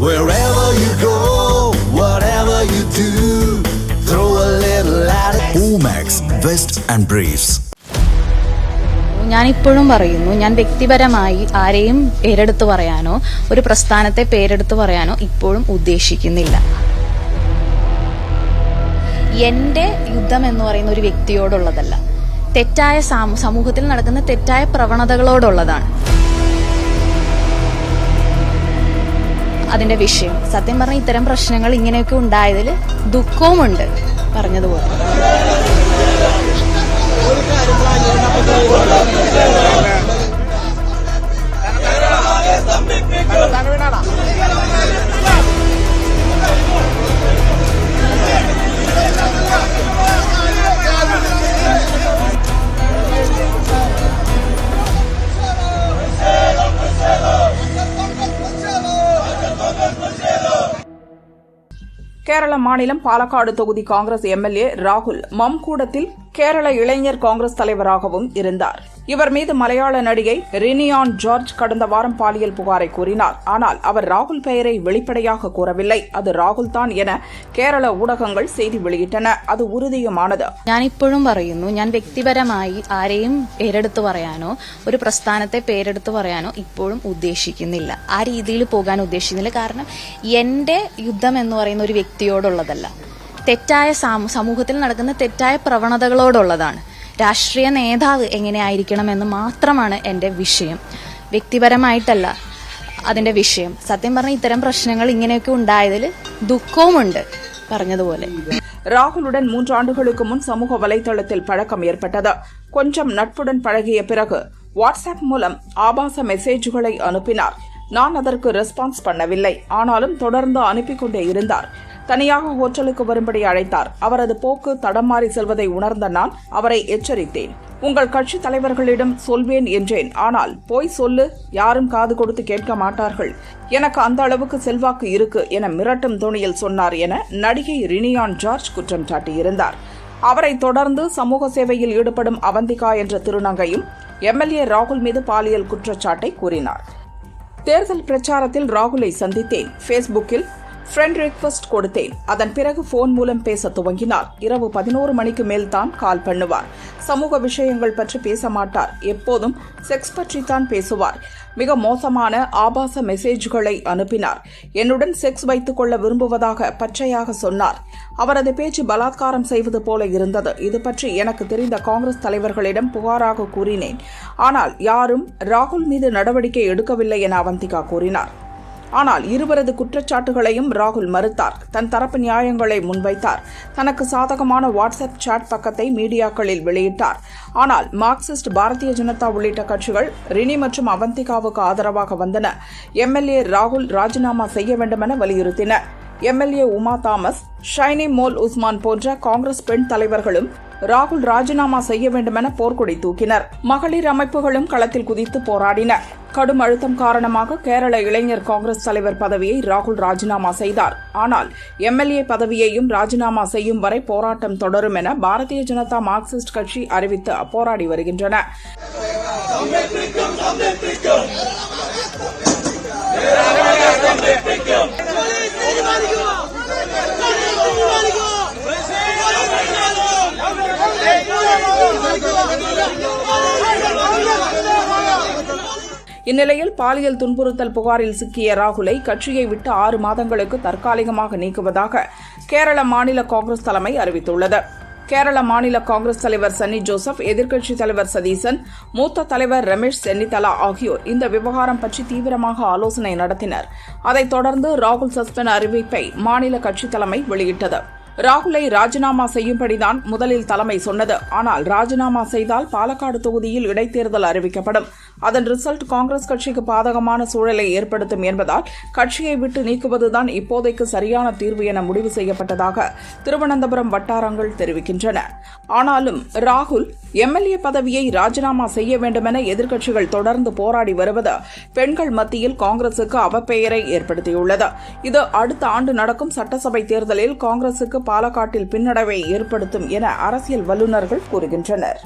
Wherever you go, whatever you do, throw a little at it. Omax, Vest and Briefs. ഞാനിപ്പോഴും പറയുന്നു ഞാൻ വ്യക്തിപരമായി ആരെയും പേരെടുത്ത് പറയാനോ ഒരു പ്രസ്ഥാനത്തെ പേരെടുത്ത് പറയാനോ ഇപ്പോഴും ഉദ്ദേശിക്കുന്നില്ല എന്റെ യുദ്ധം എന്ന് പറയുന്ന ഒരു വ്യക്തിയോടുള്ളതല്ല തെറ്റായ സമൂഹത്തിൽ നടക്കുന്ന തെറ്റായ പ്രവണതകളോടുള്ളതാണ് അതിന്റെ വിഷയം. സത്യം പറഞ്ഞ ഇത്തരം പ്രശ്നങ്ങൾ ഇങ്ങനെയൊക്കെ ഉണ്ടായതിൽ ദുഃഖവുമുണ്ട് പറഞ്ഞതുപോലെ. கேரள மாநிலம் பாலக்காடு தொகுதி காங்கிரஸ் எம்எல்ஏ ராகுல். மம்கூடத்தில் கேரள இளைஞர் காங்கிரஸ் தலைவராகவும் இருந்தார் இவர் மீது மலையாள நடிகை ரினியான் ஜார்ஜ் கடந்த வாரம் பாலியல் புகாரை கூறினார் ஆனால் அவர் ராகுல் பெயரை வெளிப்படையாக கூறவில்லை அது ராகுல் தான் என கேரள ஊடகங்கள் செய்தி வெளியிட்டன அது உறுதியுமானது ഞാനിപ്പോഴും പറയുന്നു ഞാൻ വ്യക്തിപരമായി ആരെയും പേരെടുത്ത് പറയാനോ ഒരു പ്രസ്ഥാനത്തെ പേരെടുത്ത് പറയാനോ ഇപ്പോഴും ഉദ്ദേശിക്കുന്നില്ല ആ രീതിയിൽ പോകാൻ ഉദ്ദേശിക്കുന്നില്ല കാരണം എന്റെ യുദ്ധം എന്ന് പറയുന്ന ഒരു വ്യക്തിയോടുള്ളതല്ല തെറ്റായ സാമൂ- സമൂഹത്തിൽ നടക്കുന്ന തെറ്റായ പ്രവണതകളോടുള്ളതാണ് രാഷ്ട്രീയ നേതാവ് എങ്ങനെയായിരിക്കണമെന്ന് മാത്രമാണ് എന്റെ വിഷയം വ്യക്തിപരമായിട്ടല്ല അതിന്റെ വിഷയം സത്യം പറഞ്ഞ ഇത്തരം പ്രശ്നങ്ങൾ ഇങ്ങനെയൊക്കെ ഉണ്ടായതിൽ ദുഃഖവുമുണ്ട് പറഞ്ഞതുപോലെ ராகுலுடன் மூன்று ஆண்டுகளுக்கு முன் சமூக வலைதளத்தில் பழக்கம் ஏற்பட்டது கொஞ்சம் நட்புடன் பழகிய பிறகு வாட்ஸ்அப் மூலம் ஆபாச மெசேஜ்களை அனுப்பினார் நான் அதற்கு ரெஸ்பான்ஸ் பண்ணவில்லை ஆனாலும் தொடர்ந்து அனுப்பிக் கொண்டே இருந்தார் தனியாக ஹோட்டலுக்கு வரும்படி அழைத்தார். அவரது போக்கு தடமாறி செல்வதை உணர்ந்த நான் அவரை எச்சரித்தேன். உங்கள் கட்சி தலைவர்களிடம் சொல்வேன் என்றேன். ஆனால் போய் சொல்லு. யாரும் காது கொடுத்து கேட்க மாட்டார்கள். எனக்கு அந்த அளவுக்கு செல்வாக்கு இருக்கு என மிரட்டும் துணியில் சொன்னார் என நடிகை ரினியான் ஜார்ஜ் குற்றம் சாட்டியிருந்தார். அவரை தொடர்ந்து சமூக சேவையில் ஈடுபடும் அவந்திகா என்ற திருநங்கையும் எம்எல்ஏ ராகுல் மீது பாலியல் குற்றச்சாட்டை கூறினார். தேர்தல் பிரச்சாரத்தில் ராகுலை சந்தித்தேன். ஃபேஸ்புக்கில் ஃப்ரெண்ட் ரிக்வெஸ்ட் கொடுத்தேன். அதன் பிறகு போன் மூலம் பேச துவங்கினார். இரவு பதினோரு மணிக்கு மேல் தான் கால் பண்ணுவார். சமூக விஷயங்கள் பற்றி பேச மாட்டார். எப்போதும் செக்ஸ் பற்றி தான் பேசுவார். மிக மோசமான ஆபாச மெசேஜ்களை அனுப்பினார். என்னுடன் செக்ஸ் வைத்துக் கொள்ள விரும்புவதாக பச்சையாக சொன்னார். அவரது பேச்சு பலாத்காரம் செய்வது போல இருந்தது. இது பற்றி எனக்கு தெரிந்த காங்கிரஸ் தலைவர்களிடம் புகாராக கூறினேன். ஆனால் யாரும் ராகுல் மீது நடவடிக்கை எடுக்கவில்லை என அவந்திகா கூறினார். ஆனால் இருவரது குற்றச்சாட்டுகளையும் ராகுல் மறுத்தார். தன் தரப்பு நியாயங்களை முன்வைத்தார். தனக்கு சாதகமான வாட்ஸ்அப் சாட் பக்கத்தை மீடியாக்களில் வெளியிட்டார். ஆனால் மார்க்சிஸ்ட் பாரதிய ஜனதா உள்ளிட்ட கட்சிகள் ரினி மற்றும் அவந்திகாவுக்கு ஆதரவாக வந்தன. எம்எல்ஏ ராகுல் ராஜினாமா செய்ய வேண்டுமென வலியுறுத்தின. எம்எல்ஏ உமா தாமஸ் ஷைனி மோல் உஸ்மான் போன்ற காங்கிரஸ் பெண் தலைவர்களும் ராகுல் ராஜினாமா செய்ய வேண்டுமென போர்க்குடி தூக்கினர். மகளிர் அமைப்புகளும் களத்தில் குதித்து போராடின. கடும் அழுத்தம் காரணமாக கேரள இளைஞர் காங்கிரஸ் தலைவர் பதவியை ராகுல் ராஜினாமா செய்தார். ஆனால் எம்எல்ஏ பதவியையும் ராஜினாமா செய்யும் வரை போராட்டம் தொடரும் என பாரதிய ஜனதா மார்க்சிஸ்ட் கட்சி அறிவித்து போராடி வருகின்றன. இந்நிலையில் பாலியல் துன்புறுத்தல் புகாரில் சிக்கிய ராகுலை கட்சியை விட்டு ஆறு மாதங்களுக்கு தற்காலிகமாக நீக்குவதாக கேரள மாநில காங்கிரஸ் தலைமை அறிவித்துள்ளது. கேரள மாநில காங்கிரஸ் தலைவர் சன்னி ஜோசப் எதிர்க்கட்சித் தலைவர் சதீசன் மூத்த தலைவர் ரமேஷ் சென்னிதலா ஆகியோர் இந்த விவகாரம் பற்றி தீவிரமாக ஆலோசனை நடத்தினர். அதைத் தொடர்ந்து ராகுல் சஸ்பெண்ட் அறிவிப்பை மாநில கட்சித் தலைமை வெளியிட்டது. ராகுலை ராஜினாமா செய்யும்படிதான் முதலில் தலைமை சொன்னது. ஆனால் ராஜினாமா செய்தால் பாலக்காடு தொகுதியில் இடைத்தேர்தல் அறிவிக்கப்படும். அதன் ரிசல்ட் காங்கிரஸ் கட்சிக்கு பாதகமான சூழலை ஏற்படுத்தும் என்பதால் கட்சியை விட்டு நீக்குவதுதான் இப்போதைக்கு சரியான தீர்வு என முடிவு செய்யப்பட்டதாக திருவனந்தபுரம் வட்டாரங்கள் தெரிவிக்கின்றன. ஆனாலும் ராகுல் எம்எல்ஏ பதவியை ராஜினாமா செய்ய வேண்டுமென எதிர்க்கட்சிகள் தொடர்ந்து போராடி வருவது பெண்கள் மத்தியில் காங்கிரசுக்கு அவப்பெயரை ஏற்படுத்தியுள்ளது. இது அடுத்த ஆண்டு நடக்கும் சட்டசபை தேர்தலில் காங்கிரசுக்கு பாலக்காட்டில் பின்னடைவை ஏற்படுத்தும் என அரசியல் வல்லுநர்கள் கூறுகின்றனர்.